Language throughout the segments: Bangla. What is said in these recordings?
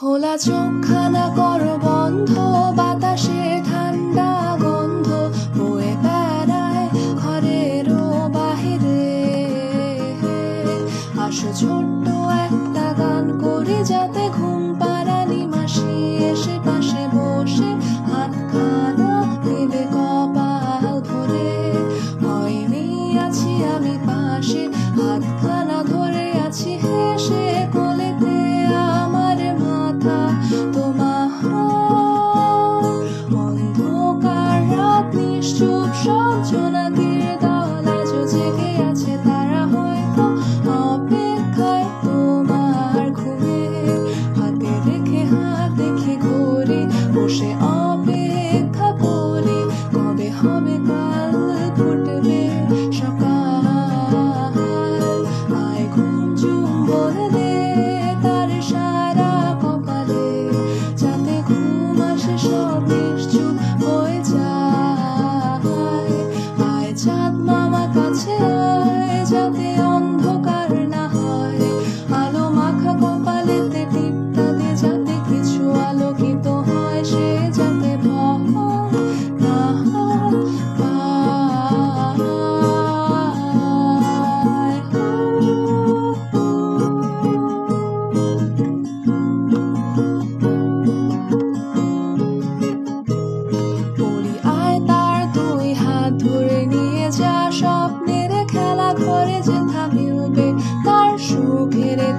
খোলা চোখখানা কর বন্ধ, বাতাসে ঠান্ডা গন্ধ, বয়ে বেড়ায় ঘরেরও বাহিরে। আসো ছোট্ট একটা গান করে যাতে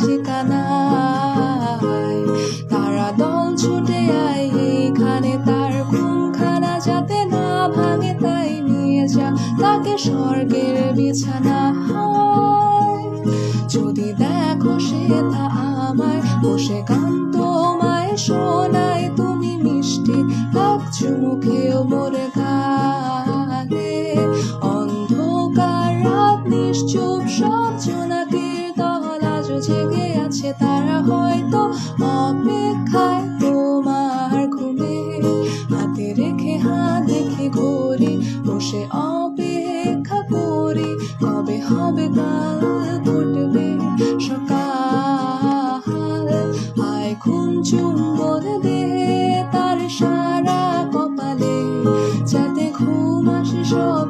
ঠিকানায় তারা দল ছুটে আয়, এইখানে তার ঘুমখানা যাতে না ভাঙে তাই নিয়ে যা। তাকে স্বর্গের বিছানা যদি দেখো সে তা আমায় বসে গান তোমায় শোনায় তুমি মিষ্টি। এক চুমুখেও মোর জেগে আছে তারা হয়তো অপেক্ষায় তোমার ঘুমে। হাতে রেখে, হাত দেখে ঘুরি, বসে অপেক্ষা করি, কবে হবে কাল ফুটবে সকাল। আয় ঘুম চুম্বন দেহে তার সারা কপালে, যাতে ঘুম আসে সব